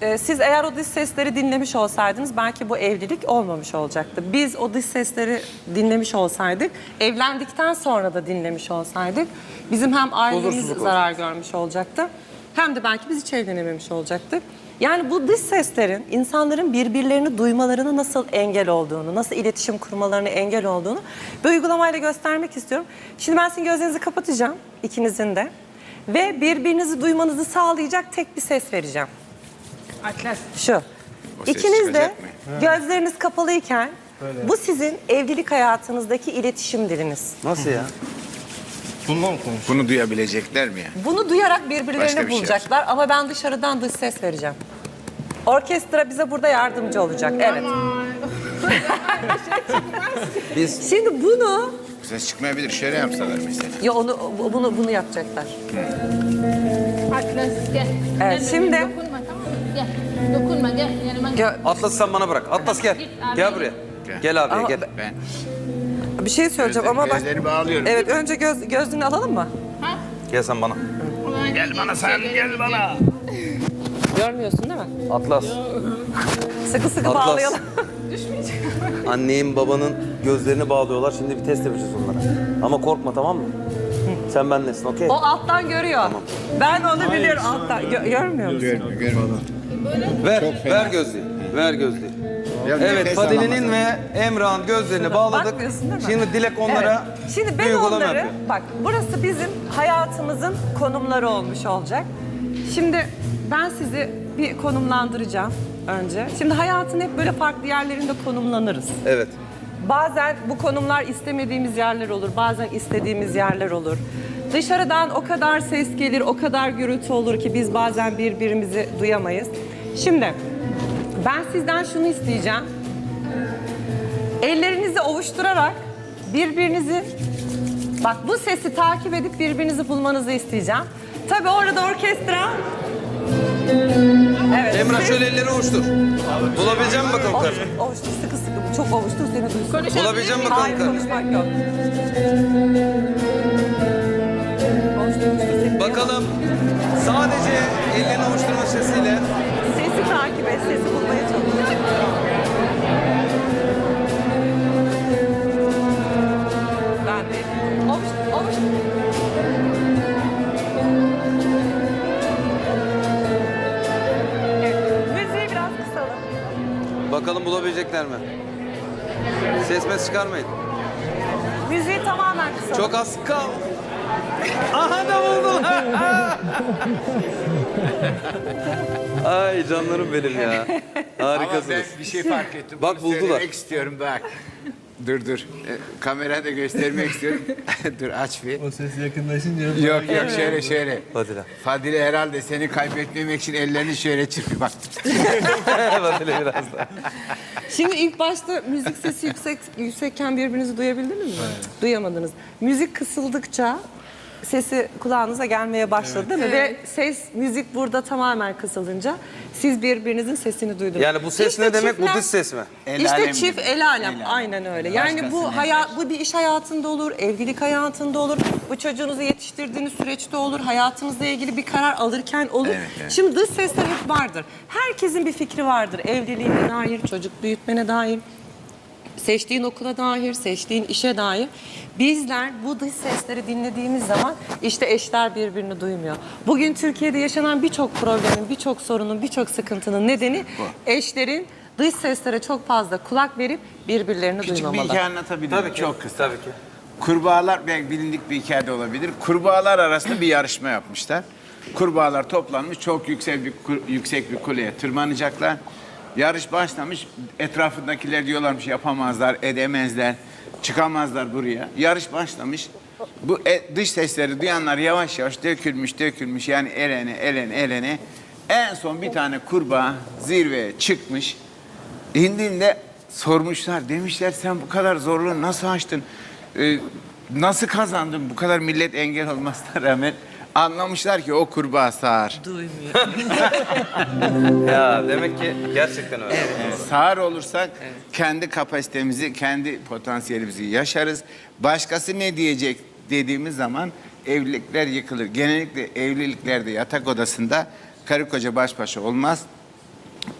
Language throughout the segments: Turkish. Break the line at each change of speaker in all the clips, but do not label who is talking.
e, siz eğer o dış sesleri dinlemiş olsaydınız belki bu evlilik olmamış olacaktı. Biz o dış sesleri dinlemiş olsaydık, evlendikten sonra da dinlemiş olsaydık bizim hem ailemiz
Huzursuzluk
zarar görmüş olacaktı hem de belki biz hiç evlenememiş olacaktık. Yani bu dış seslerin insanların birbirlerini duymalarına nasıl engel olduğunu, nasıl iletişim kurmalarına engel olduğunu bir uygulamayla göstermek istiyorum. Şimdi ben sizin gözlerinizi kapatacağım ikinizin de ve birbirinizi duymanızı sağlayacak tek bir ses vereceğim.
Atlas.
Şu. İkiniz de gözleriniz kapalıyken bu sizin evlilik hayatınızdaki iletişim diliniz.
Nasıl ya?
Bundan mı konuş?
Bunu duyabilecekler mi ya?
Bunu duyarak birbirlerini
Başka bir şey
bulacaklar ama ben dışarıdan dış ses vereceğim. Orkestra bize burada yardımcı olacak. Evet.
Biz
Şimdi bunu
Ses çıkmayabilir. Şöyle yapsalar mesela.
ya onu bunu bunu yapacaklar.
Atlas gel.
Evet,
Gel,
şimdi-
Dokunma gel. Yanıma gel.
Atlas sen bana bırak. Atlas gel. Gel buraya. Gel abi
Ama-
gel.
Ben
bir şey söyleyeceğim ama bak.
gözleri bağlıyorum.
Evet önce göz gözlüğünü alalım mı?
Ha?
Gel sen bana.
Gel bana sen gel bana.
Görmüyorsun değil mi?
Atlas.
Sıkı sıkı
Atlas.
bağlayalım.
Annenin babanın gözlerini bağlıyorlar. Şimdi bir test yapacağız onlara. Ama korkma tamam mı? Sen benlesin okey?
O alttan görüyor. Ben onu biliyorum alttan. Gö- görmüyor musun?
Görmüyor, görmüyor.
Ver, ver gözlüğü. Ver gözlüğü.
Ya
Evet,
nefes
Fadile'nin ve Emrah'ın gözlerini bağladık.
Bakmıyorsun değil mi?
Şimdi Dilek onlara
Evet. Şimdi ben
uygulama
onları,
yapıyor.
bak burası bizim hayatımızın konumları olmuş olacak. Şimdi ben sizi bir konumlandıracağım önce. Şimdi hayatın hep böyle farklı yerlerinde konumlanırız.
Evet.
Bazen bu konumlar istemediğimiz yerler olur, bazen istediğimiz yerler olur. Dışarıdan o kadar ses gelir, o kadar gürültü olur ki biz bazen birbirimizi duyamayız. Şimdi ben sizden şunu isteyeceğim. Ellerinizi ovuşturarak birbirinizi bak bu sesi takip edip birbirinizi bulmanızı isteyeceğim. Tabii orada orkestra Evet.
Emrah şöyle elleri ovuştur. Bulabilecek misin bakalım kardeşim?
Ovuştur, sıkı sıkı. Çok ovuştur seni duysun.
Bulabilecek
miyim?
bakalım
Hayır konuşmak yok. Ovuştur, ovuştur seni.
Bakalım sadece ellerini ovuşturma sesiyle
Sesi takip et, sesi bulmaya çalış. Ben de. Ovuştur, ovuştur. Evet, müziği biraz kısalım.
bakalım bulabilecekler mi? Ses mes çıkarmayın.
Müziği tamamen kısalım.
Çok az kal. Aha da buldular. Ay canlarım benim ya.
Ama ben
Harikasınız.
bir şey fark ettim.
Bak,
Bunu
buldular.
Söylemek istiyorum bak. Dur dur. E, kamerada göstermek istiyorum. dur aç bir.
O ses yakınlaşınca
Yok yok şöyle şöyle.
Fadile.
Fadile herhalde seni kaybetmemek için ellerini şöyle çırpıyor. Bak
Fadile biraz da.
Şimdi ilk başta müzik sesi yüksek yüksekken birbirinizi duyabildiniz mi? Duyamadınız. Müzik kısıldıkça sesi kulağınıza gelmeye başladı değil mi? Ve ses, müzik burada tamamen kısılınca siz birbirinizin sesini duydunuz.
Yani bu ses
İşte
ne demek? Bu
çiftler-
dış ses mi?
El
işte
alem
çift
gibi.
el alem.
El alem.
Aynen öyle. Yani bu
Başkasının
hayat bu bir iş hayatında olur, evlilik hayatında olur. Bu çocuğunuzu yetiştirdiğiniz süreçte olur. Hayatınızla ilgili bir karar alırken olur.
Evet, evet.
Şimdi dış sesler hep vardır. Herkesin bir fikri vardır. Evliliğine dair, çocuk büyütmene dair. Seçtiğin okula dair, seçtiğin işe dair. Bizler bu dış sesleri dinlediğimiz zaman işte eşler birbirini duymuyor. Bugün Türkiye'de yaşanan birçok problemin, birçok sorunun, birçok sıkıntının nedeni eşlerin dış seslere çok fazla kulak verip birbirlerini
küçük bir
duymamaları.
hikaye anlatabilirim.
Tabii ki.
Çok kısa.
Tabii ki.
Kurbağalar belki bilindik bir hikaye de olabilir. Kurbağalar arasında bir yarışma yapmışlar. Kurbağalar toplanmış çok yüksek bir yüksek bir kuleye tırmanacaklar. Yarış başlamış. Etrafındakiler diyorlarmış yapamazlar, edemezler, çıkamazlar buraya. Yarış başlamış. Bu e- dış sesleri duyanlar yavaş yavaş dökülmüş, dökülmüş. Yani elene, elene, elene. En son bir tane kurbağa zirveye çıkmış. İndiğinde sormuşlar. Demişler sen bu kadar zorluğu nasıl aştın? Ee, nasıl kazandın bu kadar millet engel olmasına rağmen? Anlamışlar ki o kurbağa sağır.
Ya demek ki gerçekten öyle.
Evet, Sağır olursak kendi kapasitemizi, kendi potansiyelimizi yaşarız. Başkası ne diyecek dediğimiz zaman evlilikler yıkılır. Genellikle evliliklerde yatak odasında karı koca baş başa olmaz.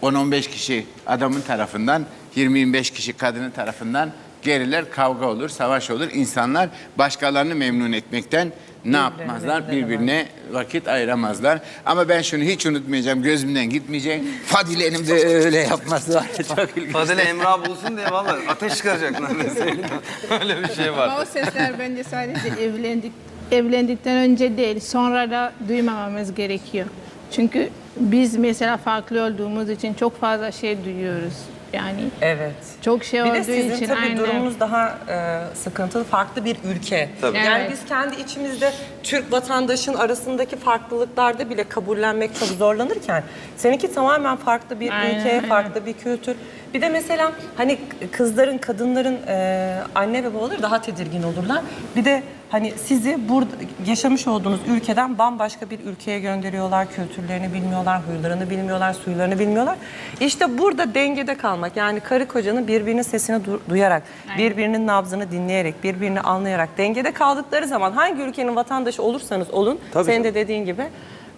10-15 kişi adamın tarafından, 20-25 kişi kadının tarafından geriler, kavga olur, savaş olur. İnsanlar başkalarını memnun etmekten ne yapmazlar? Birbirine vakit ayıramazlar. Ama ben şunu hiç unutmayacağım, gözümden gitmeyecek. Fadile'nin de öyle yapması var. ya, Çok ilginç.
Fadile Emrah bulsun diye vallahi ateş çıkaracak neredeyse. Öyle bir şey var.
Ama o sesler bence sadece evlendik evlendikten önce değil, sonra da duymamamız gerekiyor. Çünkü biz mesela farklı olduğumuz için çok fazla şey duyuyoruz. Yani
Evet.
çok şey
Bir
olduğu
de sizin
için
tabii
aynen.
durumunuz daha e, sıkıntılı, farklı bir ülke.
Tabii.
Yani
Evet.
biz kendi içimizde Türk vatandaşın arasındaki farklılıklarda bile kabullenmek çok zorlanırken seninki tamamen farklı bir
Aynen,
ülke,
aynen.
farklı bir kültür. Bir de mesela hani kızların, kadınların e, anne ve babaları daha tedirgin olurlar. Bir de hani sizi burada yaşamış olduğunuz ülkeden bambaşka bir ülkeye gönderiyorlar. Kültürlerini bilmiyorlar, huylarını bilmiyorlar, suylarını bilmiyorlar. İşte burada dengede kalmak yani karı kocanın birbirinin sesini du- duyarak, birbirinin nabzını dinleyerek, birbirini anlayarak dengede kaldıkları zaman hangi ülkenin vatandaşı olursanız olun,
Tabii
senin
canım.
de dediğin gibi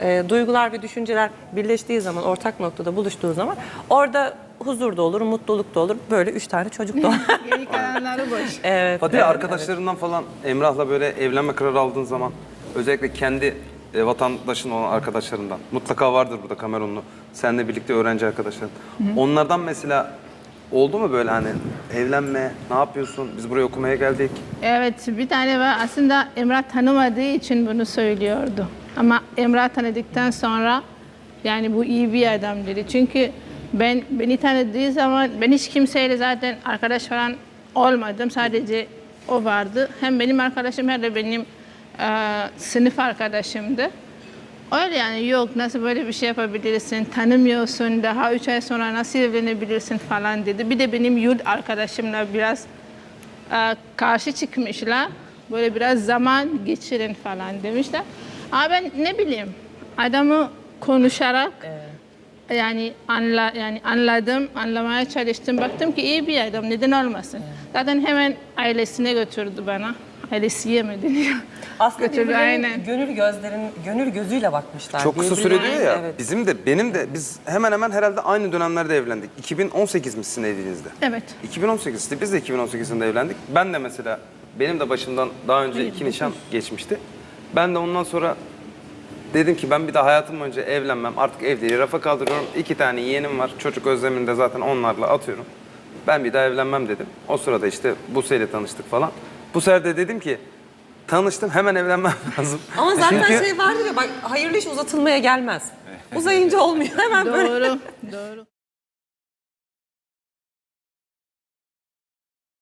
e, duygular ve düşünceler birleştiği zaman, ortak noktada buluştuğu zaman orada huzur da olur, mutluluk da olur. Böyle üç tane çocuk da olur.
Geri kalanları boş.
evet.
Fadile
evet,
arkadaşlarından falan Emrah'la böyle evlenme kararı aldığın zaman özellikle kendi e, vatandaşın olan arkadaşlarından mutlaka vardır burada Kamerunlu. Seninle birlikte öğrenci arkadaşların. Onlardan mesela oldu mu böyle hani evlenme, ne yapıyorsun? Biz buraya okumaya geldik.
Evet, bir tane var. Aslında Emrah tanımadığı için bunu söylüyordu. Ama Emrah tanıdıktan sonra yani bu iyi bir adam dedi. Çünkü ben beni tanıdığı zaman ben hiç kimseyle zaten arkadaş falan olmadım. Sadece o vardı. Hem benim arkadaşım hem de benim e, sınıf arkadaşımdı. Öyle yani yok nasıl böyle bir şey yapabilirsin, tanımıyorsun, daha üç ay sonra nasıl evlenebilirsin falan dedi. Bir de benim yurt arkadaşımla biraz e, karşı çıkmışlar. Böyle biraz zaman geçirin falan demişler. Ama ben ne bileyim adamı konuşarak yani anla yani anladım, anlamaya çalıştım. Baktım ki iyi bir adam, neden olmasın? Zaten hemen ailesine götürdü bana. Ailesiye mi deniyor?
Aslında
Götürdü,
birbirlerine
aynen.
gönül gözlerin gönül gözüyle bakmışlar.
Çok kısa süre
Birbirlerine-
diyor ya.
Evet.
Bizim de benim de biz hemen hemen herhalde aynı dönemlerde evlendik. 2018 mi sizin evliliğinizde?
Evet.
2018 işte biz de 2018'inde evlendik. Ben de mesela benim de başımdan daha önce iki nişan geçmişti. Ben de ondan sonra dedim ki ben bir daha hayatım boyunca evlenmem. Artık evliliği rafa kaldırıyorum. İki tane yeğenim var. Çocuk özlemini de zaten onlarla atıyorum. Ben bir daha evlenmem dedim. O sırada işte Buse'yle tanıştık falan. Bu sefer de dedim ki tanıştım hemen evlenmem lazım.
Ama zaten
Çünkü-
şey vardır ya bak hayırlı iş uzatılmaya gelmez. Uzayınca olmuyor hemen böyle.
Doğru, doğru.